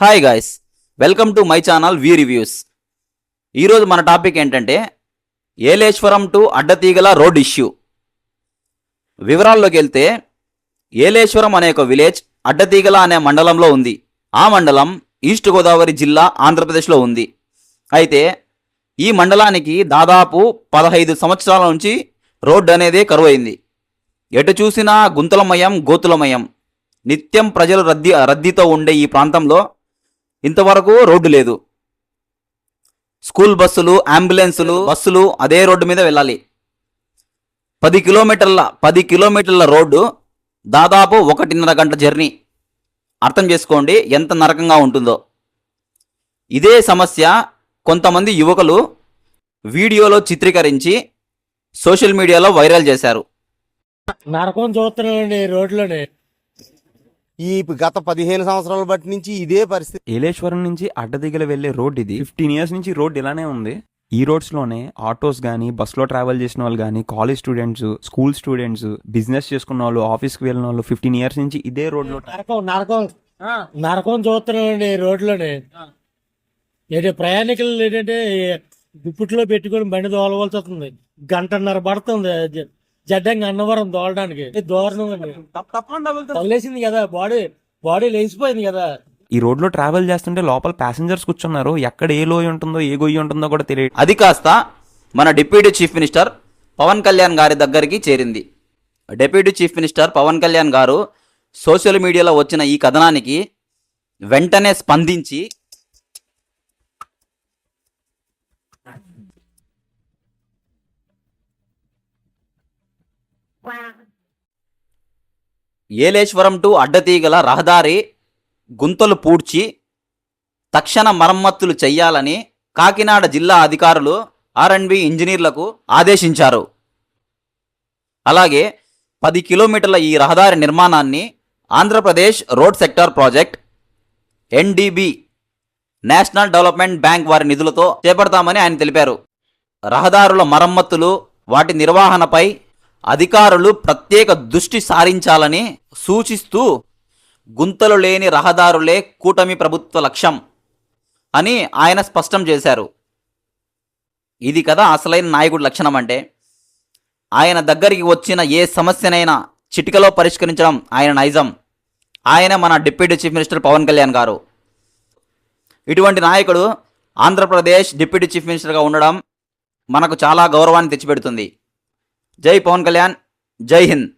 Hi guys welcome to my channel V reviews ఈరోజు మన topic ఏంటంటే Yeleswaram to Addateegala road issue వివరాల్లోకి వెళ్తే ఏలేశ్వరం అనే ఒక విలేజ్ అడ్డతీగల అనే మండలంలో ఉంది. ఆ మండలం ఈస్ట్ గోదావరి జిల్లా ఆంధ్రప్రదేశ్లో ఉంది. అయితే ఈ మండలానికి దాదాపు పదహైదు సంవత్సరాల నుంచి రోడ్డు అనేది కరువైంది ఎటు చూసినా గుంతలమయం గోతులమయం. నిత్యం ప్రజలు రద్దీ రద్దీతో ఉండే ఈ ప్రాంతంలో ఇంతవరకు రోడ్డు లేదు. స్కూల్ బస్సులు అంబులెన్సులు బస్సులు అదే రోడ్డు మీద వెళ్ళాలి. పది కిలోమీటర్ల పది కిలోమీటర్ల రోడ్డు దాదాపు ఒకటిన్నర గంట జర్నీ. అర్థం చేసుకోండి ఎంత నరకంగా ఉంటుందో. ఇదే సమస్య కొంతమంది యువకులు వీడియోలో చిత్రీకరించి సోషల్ మీడియాలో వైరల్ చేశారు. నరకం చూస్తున్నానండి రోడ్లోనే. ఈ గత పదిహేను సంవత్సరాల బట్టి నుంచి ఇదే పరిస్థితి. ఏలేశ్వరం నుంచి అడ్డదిగల వెళ్ళే రోడ్ ఇది. ఫిఫ్టీన్ ఇయర్స్ నుంచి రోడ్ ఇలానే ఉంది. ఈ రోడ్స్లోనే ఆటోస్ గానీ బస్లో ట్రావెల్ చేసిన వాళ్ళు గానీ college students school students business చేసుకున్న వాళ్ళు ఆఫీస్కి వెళ్ళిన వాళ్ళు ఫిఫ్టీన్ ఇయర్స్ నుంచి ఇదే రోడ్లో నరకం నరకం. నరకం చూస్తున్నానండి రోడ్లోనే. ఏంటి ప్రయాణికులు ఏంటంటే దుప్పట్లో పెట్టుకొని బండి దోలవలసి వస్తుంది. గంటన్నర పడుతుంది. జడ్డంగా అన్నవరం దోలడానికి దారుణం అండి తగిలేసింది కదా బాడీ బాడీ లేచిపోయింది కదా. ఈ రోడ్లో ట్రావెల్ చేస్తుంటే లోపల ప్యాసింజర్స్ కూర్చున్నారు. ఎక్కడ ఏ లోయ ఉంటుందో ఏ గొయ్యి ఉంటుందో కూడా తెలియదు అది కాస్త మన deputy chief minister Pawan Kalyan గారి దగ్గరికి చేరింది. Deputy chief minister Pawan Kalyan గారు సోషల్ మీడియాలో వచ్చిన ఈ కథనానికి వెంటనే స్పందించి ఏలేశ్వరం టు అడ్డతీగల రహదారి గుంతలు పూడ్చి తక్షణ మరమ్మతులు చెయ్యాలని కాకినాడ జిల్లా అధికారులు ఆర్ఎండ్బి ఇంజనీర్లకు ఆదేశించారు. అలాగే పది కిలోమీటర్ల ఈ రహదారి నిర్మాణాన్ని Andhra Pradesh road sector project NDB national development bank వారి నిధులతో చేపడతామని ఆయన తెలిపారు. రహదారుల మరమ్మతులు వాటి నిర్వహణపై అధికారులు ప్రత్యేక దృష్టి సారించాలని సూచిస్తూ గుంతలు లేని రహదారులే కూటమి ప్రభుత్వ లక్ష్యం అని ఆయన స్పష్టం చేశారు. ఇది కదా అసలైన నాయకుడి లక్షణం అంటే. ఆయన దగ్గరికి వచ్చిన ఏ సమస్యనైనా చిటికలో పరిష్కరించడం ఆయన నైజం. ఆయన మన deputy chief minister Pawan Kalyan గారు. ఇటువంటి నాయకుడు ఆంధ్రప్రదేశ్ డిప్యూటీ చీఫ్ మినిస్టర్గా ఉండడం మనకు చాలా గౌరవాన్ని తెచ్చిపెడుతుంది. జై పవన్ కళ్యాణ్ జై హింద్